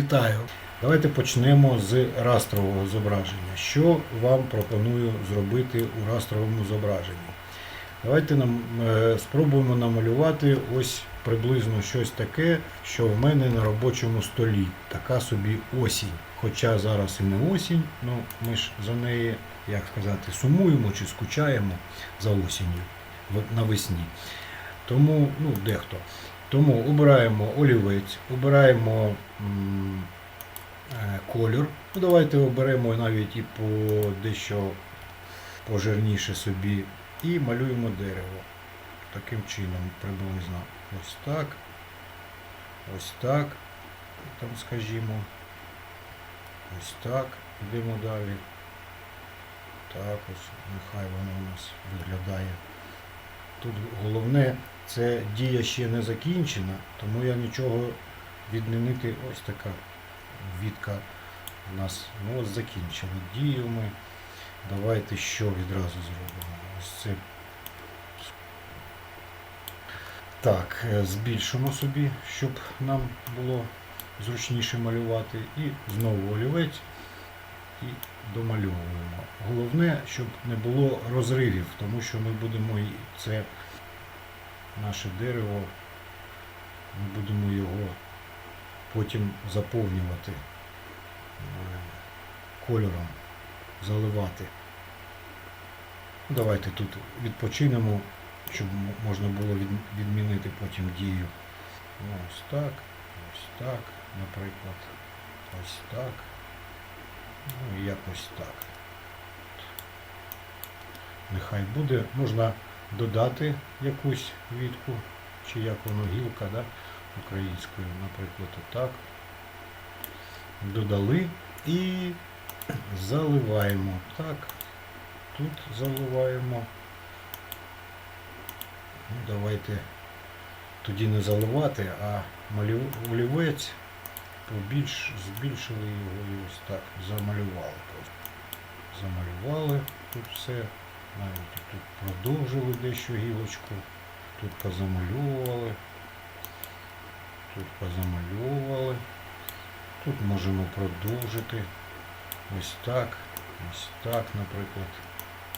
Вітаю! Давайте почнемо з растрового зображення. Що вам пропоную зробити у растровому зображенні? Давайте нам е, спробуємо намалювати ось приблизно щось таке, що в мене на робочому столі. Така собі осінь. Хоча зараз і не осінь, ну ми ж за неї, як сказати, сумуємо чи скучаємо за осінню навесні. Тому, ну, дехто. Тому обираємо олівець, обираємо е, колір. Ну, давайте оберемо навіть і по дещо пожирніше собі. І малюємо дерево. Таким чином приблизно. Ось так. Ось так. Там скажімо. Ось так. Йдемо далі. Так ось, нехай воно у нас виглядає. Тут головне, це дія ще не закінчена, тому я нічого відмінити. Ось така відка у нас. Ну ось закінчили дію ми. Давайте що відразу зробимо. Ось це. Так, е, збільшимо собі, щоб нам було зручніше малювати. І знову олівець і домальовуємо. Головне, щоб не було розривів, тому що ми будемо це наше дерево, ми будемо його потім заповнювати е, кольором, заливати. Ну, Давайте тут відпочинемо, щоб можна було відмінити потім дію. Ось так, ось так, наприклад, ось так. Ну і якось так. Нехай буде. Можна додати якусь вітку, чи як воно гілка, да? українською, наприклад, отак. Додали і заливаємо. Так, тут заливаємо. Ну, давайте тоді не заливати, а олівець побільш збільшили його і ось так замалювали просто. Замалювали тут все. Навіть тут продовжили дещо гілочку. Тут позамальовували. Тут позамальовували. Тут можемо продовжити. Ось так. Ось так, наприклад.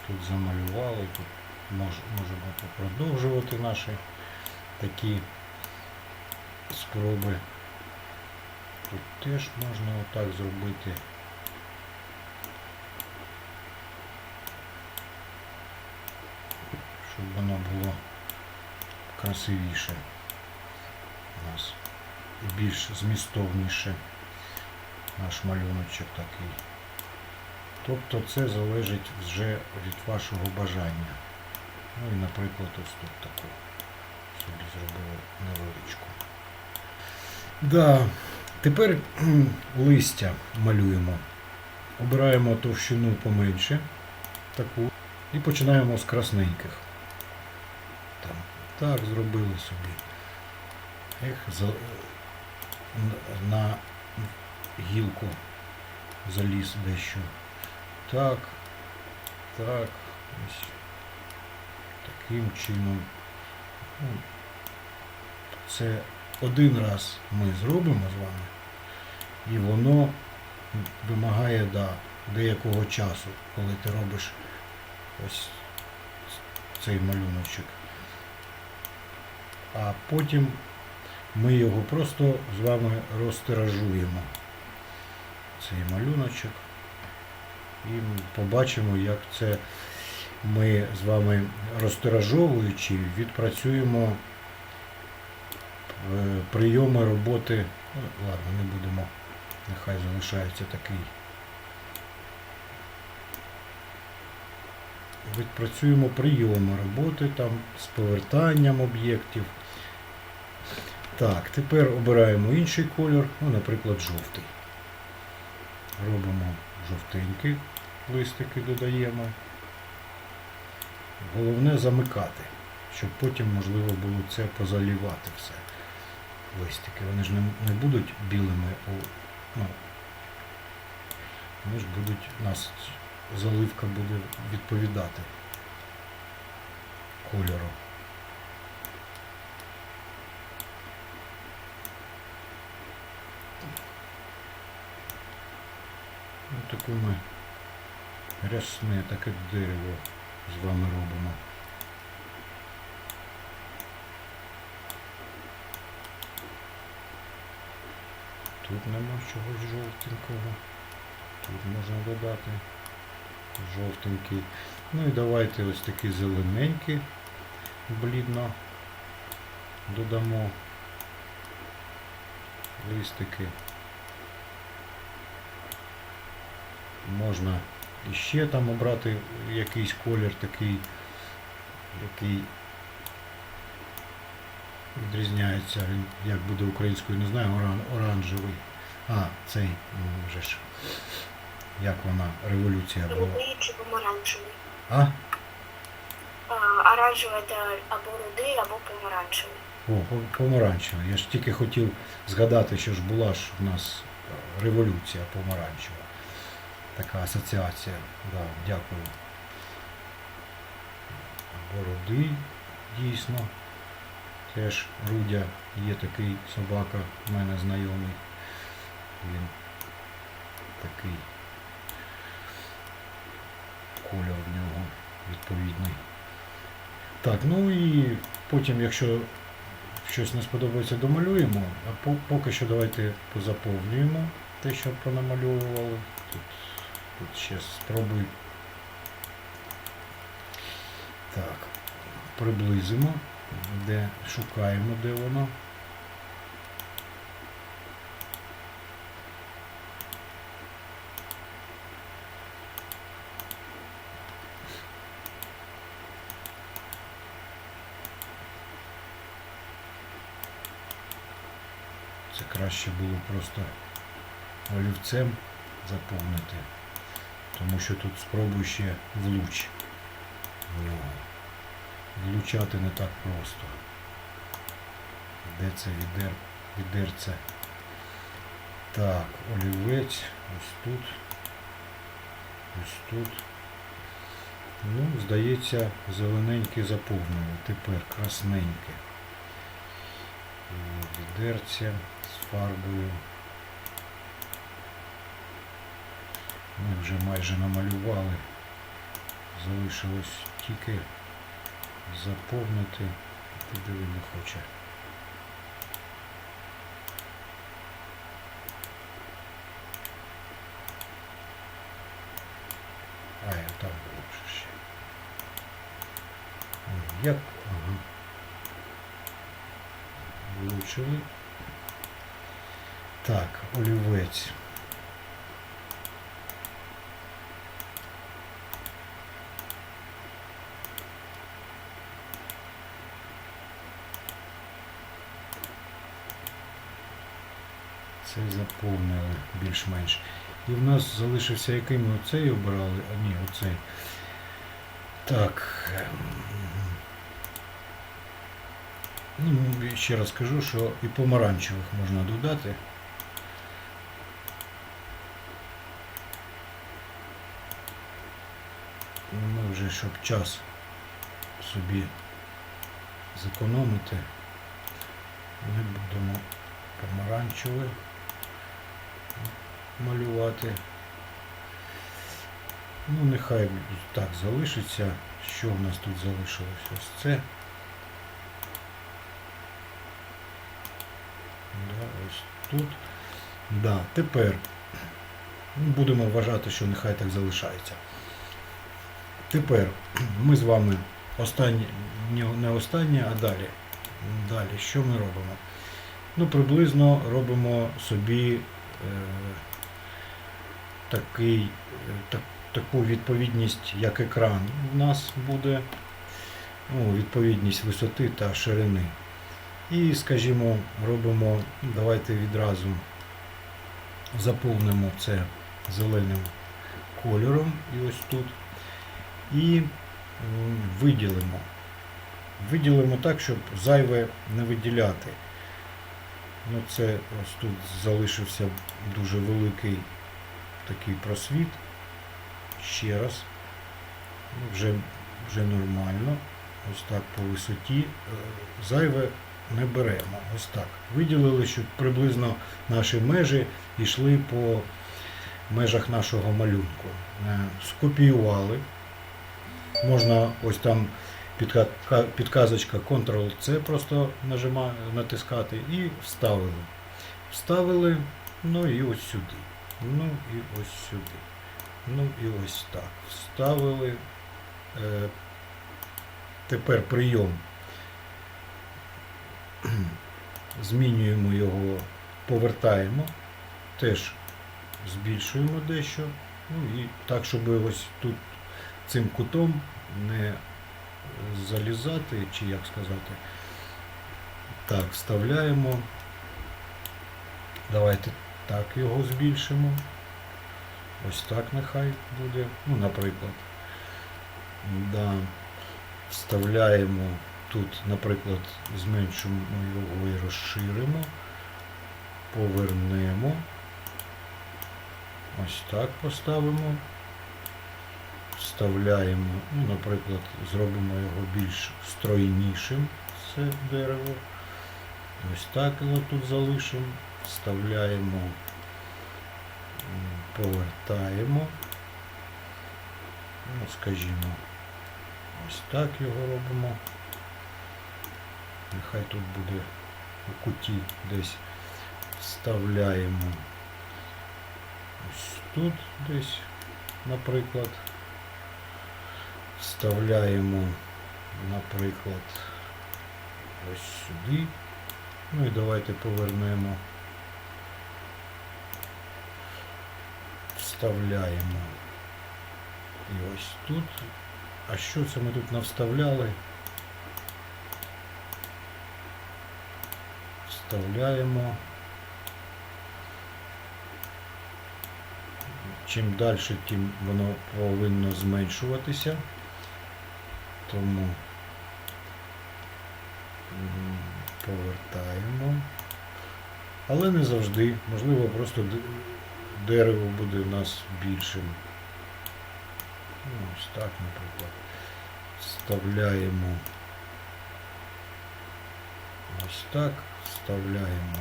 Тут замалювали. Тут можемо продовжувати наші такі спроби. Тут теж можна отак зробити. Щоб воно було красивіше у нас. І більш змістовніше наш малюночок такий. Тобто це залежить вже від вашого бажання. Ну і наприклад ось тут таку собі зробили невеличку. Да. Тепер листя малюємо. Обираємо товщину поменше, таку, і починаємо з красненьких. Там, так зробили собі. Ех, за, на гілку заліз дещо. Так, так, ось таким чином. Ну, Це один раз ми зробимо з вами, і воно вимагає да, деякого часу, коли ти робиш ось цей малюночок. А потім ми його просто з вами розтиражуємо, цей малюночок, і побачимо, як це ми з вами розтиражовуючи, відпрацюємо е, прийоми роботи. Ладно, не будемо, нехай залишається такий. Відпрацюємо прийоми роботи там з повертанням об'єктів. Так, тепер обираємо інший кольор, ну, наприклад, жовтий. Робимо жовтенький, листики додаємо. Головне замикати, щоб потім можливо було це позалівати все. Листики. Вони ж не, не будуть білими, ну, вони ж будуть, нас заливка буде відповідати кольору. Ну, таке ми рясне таке дерево з вами робимо. Тут нема чогось жовтенького. Тут можна додати жовтенький. Ну і давайте ось такі зелененькі блідно додамо листики. Можна іще там обрати якийсь колір такий, який відрізняється, як буде українською, не знаю, оранжевий. А, цей, вже ж, як вона, революція була. Рудий чи помаранчевий. А? Оранжевий це або рудий, або помаранчевий. О, по- помаранчева. Я ж тільки хотів згадати, що ж була ж у нас е, революція помаранчева. Така асоціація. Да, дякую. Бородий, дійсно. Теж Рудя є такий собака, в мене знайомий. Він такий колір в нього відповідний. Так, ну і потім, якщо щось не сподобається, домалюємо, а поки що давайте позаповнюємо те, що понамальовували. Тут, тут ще спробуй. Так, приблизимо, де шукаємо, де воно. Це краще було просто олівцем заповнити, тому що тут спробуй ще влуч. Влучати не так просто. Де це відер, відерце? Так, олівець, ось тут. Ось тут. Ну, здається, зелененьке заповнили. Тепер красненьке. З фарбою. Ми вже майже намалювали. Залишилось тільки заповнити. Підиви не хоче. А, я там було вже ще. М, Як? Ага. Влучили. Так, олівець. Це заповнили більш-менш. І в нас залишився який ми оцей обирали, а ні, оцей. Так. ем, Ну, ще раз кажу, що і помаранчевих можна додати. Ну, Ми вже, щоб час собі зекономити, ми будемо помаранчеве малювати. Ну, нехай так залишиться. Що в нас тут залишилось? Ось це. Да, ось тут. Да, тепер будемо вважати, що нехай так залишається. Тепер ми з вами останні, не- останні, а далі. Далі, що ми робимо? Ну, приблизно робимо собі е, такий, е, так, таку відповідність, як екран у нас буде, ну, відповідність висоти та ширини. І, скажімо, робимо, давайте відразу заповнимо це зеленим кольором і ось тут. І виділимо. Виділимо так, щоб зайве не виділяти. Ну, це ось тут залишився дуже великий такий просвіт. Ще раз. Ну, вже, вже нормально. Ось так по висоті. Е, Зайве не беремо. Ось так. Виділили, щоб приблизно наші межі йшли по межах нашого малюнку. Е, Скопіювали. Можна ось там підказочка Ctrl-C просто нажима, натискати і вставили. Вставили, ну і ось сюди. Ну і ось сюди. Ну і ось так. Вставили. Е, тепер прийом. Змінюємо його, повертаємо, теж збільшуємо дещо. Ну і так, щоб ось тут цим кутом не залізати, чи як сказати. Так, вставляємо. Давайте так його збільшимо. Ось так нехай буде. Ну, наприклад. Да. Вставляємо тут, наприклад, зменшимо його і розширимо. Повернемо. Ось так поставимо. Вставляємо, ну, наприклад, зробимо його більш стройнішим, це дерево. Ось так його тут залишимо. Вставляємо, повертаємо. Ну, скажімо, ось так його робимо. Нехай тут буде у куті десь вставляємо ось тут десь, наприклад. Вставляємо, наприклад, ось сюди. Ну і давайте повернемо. Вставляємо. І ось тут. А що це ми тут навставляли? Вставляємо. Чим далі, тим воно повинно зменшуватися. Тому повертаємо. Але не завжди. Можливо, просто дерево буде у нас більшим. Ну, ось так, наприклад. Вставляємо. Ось так. Вставляємо.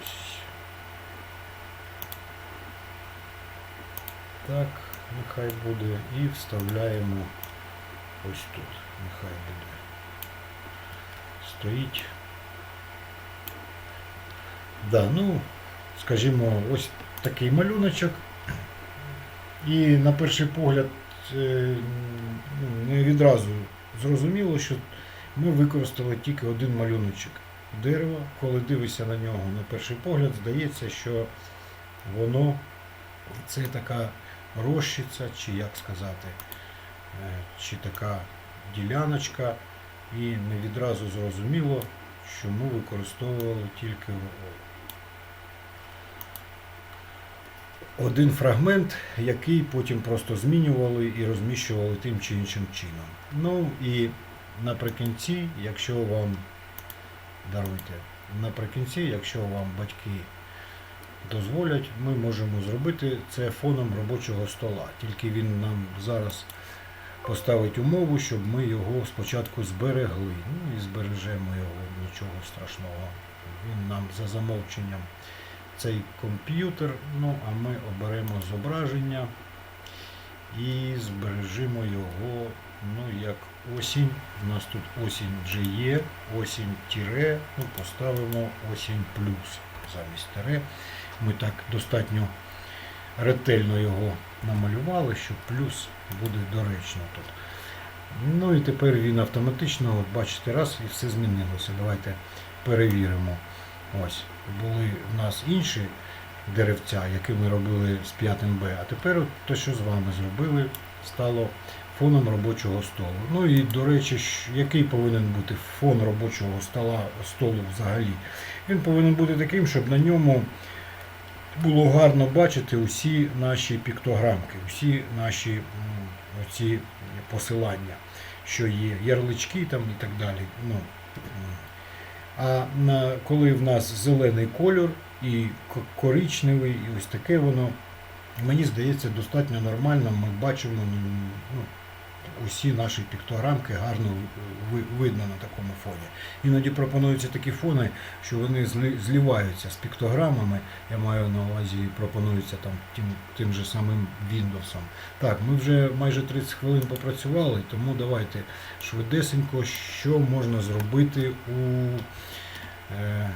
Ось. Так, нехай буде. І вставляємо ось тут. Нехай буде. Стоїть. Да, ну, скажімо, ось такий малюночок. І на перший погляд е, ну, не відразу зрозуміло, що ми використали тільки один малюночок дерева. Коли дивишся на нього на перший погляд, здається, що воно це така рощиця, чи як сказати, е, чи така діляночка, і не відразу зрозуміло, що ми використовували тільки один фрагмент, який потім просто змінювали і розміщували тим чи іншим чином. Ну і наприкінці, якщо вам даруйте, наприкінці, якщо вам батьки дозволять, ми можемо зробити це фоном робочого стола. Тільки він нам зараз поставить умову, щоб ми його спочатку зберегли. Ну і збережемо його, нічого страшного. Він нам за замовченням цей комп'ютер, ну а ми оберемо зображення і збережемо його, ну як осінь. У нас тут осінь вже є, осінь тире, ну поставимо осінь плюс замість тире. Ми так достатньо ретельно його намалювали, що плюс буде доречно тут. Ну і тепер він автоматично, от бачите, раз і все змінилося. Давайте перевіримо. Ось, були в нас інші деревця, які ми робили з 5 Б, а тепер те, що з вами зробили, стало фоном робочого столу. Ну і, до речі, який повинен бути фон робочого стола, столу взагалі? Він повинен бути таким, щоб на ньому було гарно бачити усі наші піктограмки, усі наші оці посилання, що є, ярлички там і так далі. Ну. А коли в нас зелений кольор і коричневий, і ось таке воно, мені здається, достатньо нормально. Ми бачимо, ну, усі наші піктограмки гарно видно на такому фоні. Іноді пропонуються такі фони, що вони зливаються з піктограмами. Я маю на увазі, пропонуються там тим, тим же самим Windows. Так, ми вже майже 30 хвилин попрацювали, тому давайте швидесенько, що можна зробити у е,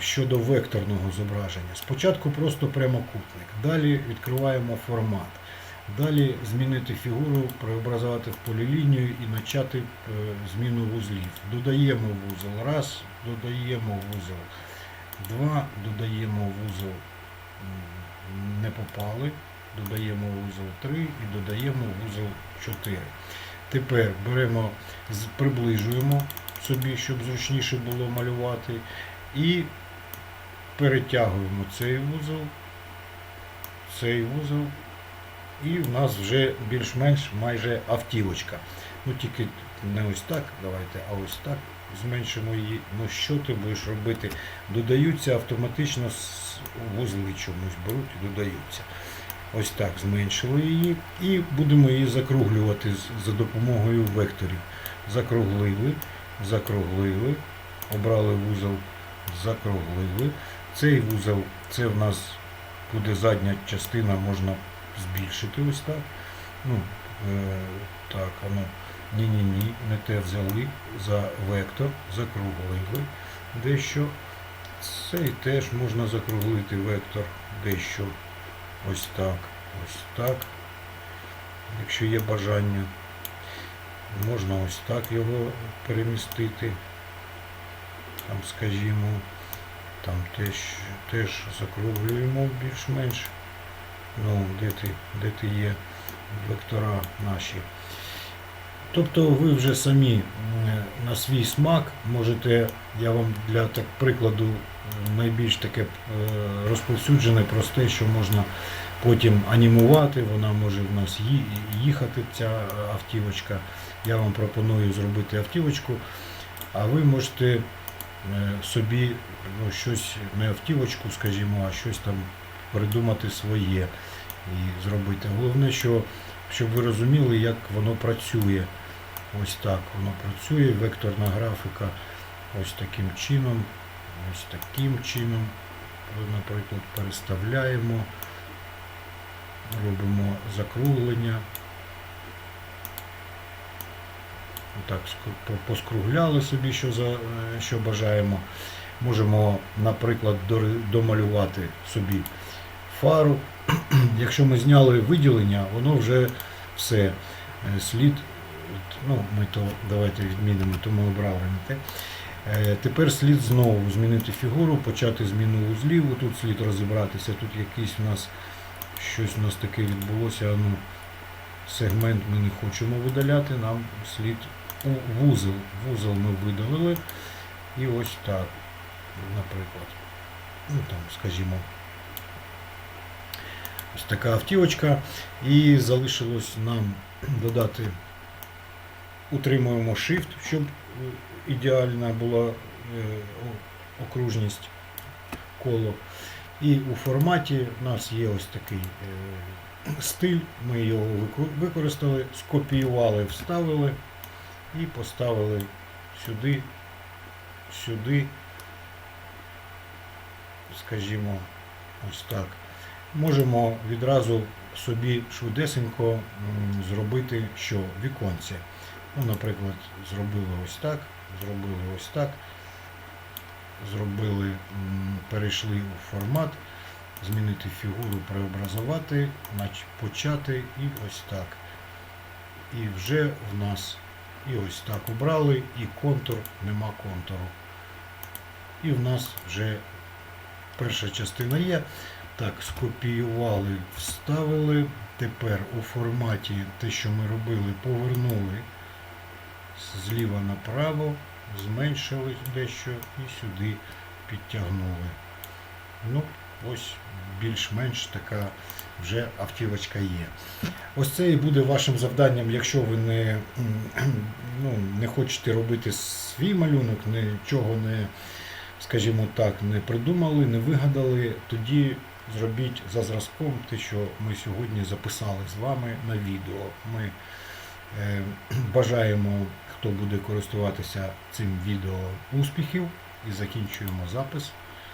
щодо векторного зображення. Спочатку просто прямокутник, далі відкриваємо формат. Далі змінити фігуру, преобразувати в полілінію і почати е, зміну вузлів. Додаємо вузол раз, додаємо вузол два, додаємо вузол не попали, додаємо вузол 3 і додаємо вузол 4. Тепер беремо, приближуємо собі, щоб зручніше було малювати, і перетягуємо цей вузол, цей вузол, і в нас вже більш-менш майже автівочка. Ну тільки не ось так, давайте, а ось так зменшимо її. Ну що ти будеш робити? Додаються автоматично вузли чомусь беруть і додаються. Ось так зменшили її і будемо її закруглювати за допомогою векторів. Закруглили, закруглили, обрали вузол, закруглили. Цей вузол, це в нас буде задня частина, можна збільшити ось так. Ну, е, так, воно. Ні-ні-ні, не те взяли за вектор, закруглили дещо. Цей теж можна закруглити вектор дещо. Ось так, ось так. Якщо є бажання, можна ось так його перемістити. Там, скажімо, там теж, теж закруглюємо більш-менш. Ну, де ти, де ти є вектора наші. Тобто ви вже самі на свій смак можете, я вам для так прикладу найбільш таке е, розповсюджене, просте, що можна потім анімувати, вона може в нас їхати, ця е, автівочка. Я вам пропоную зробити автівочку, а ви можете е, собі ну, щось, не автівочку, скажімо, а щось там придумати своє і зробити. Головне, що щоб ви розуміли, як воно працює. Ось так воно працює, векторна графіка ось таким чином, ось таким чином. Наприклад, переставляємо, робимо закруглення. Отак ск- поскругляли собі, що, за, що бажаємо. Можемо, наприклад, домалювати собі фару. Якщо ми зняли виділення, воно вже все. Е, Слід, ну, ми то давайте відмінимо, то ми обрали не те. Е, Тепер слід знову змінити фігуру, почати зміну вузлів. Тут слід розібратися. Тут якийсь у нас щось у нас таке відбулося. Ну, сегмент ми не хочемо видаляти, нам слід у вузол. Вузол ми видалили. І ось так, наприклад. Ну там, скажімо, ось така автівочка. І залишилось нам додати, утримуємо Shift, щоб е, ідеальна була е, окружність коло. І у форматі в нас є ось такий е, стиль, ми його використали, скопіювали, вставили і поставили сюди, сюди, скажімо, ось так. Можемо відразу собі швидесенько зробити що віконце. Ну, наприклад, зробили ось так, зробили ось так, зробили, перейшли у формат, змінити фігуру, преобразувати, почати і ось так. І вже в нас і ось так обрали, і контур, нема контуру. І в нас вже перша частина є. Так, скопіювали, вставили. Тепер у форматі те, що ми робили, повернули зліва направо, зменшили дещо і сюди підтягнули. Ну, ось більш-менш така вже автівочка є. Ось це і буде вашим завданням, якщо ви не, ну, не хочете робити свій малюнок, нічого не, скажімо так, не придумали, не вигадали, тоді зробіть за зразком те, що ми сьогодні записали з вами на відео. Ми е, бажаємо, хто буде користуватися цим відео успіхів і закінчуємо запис.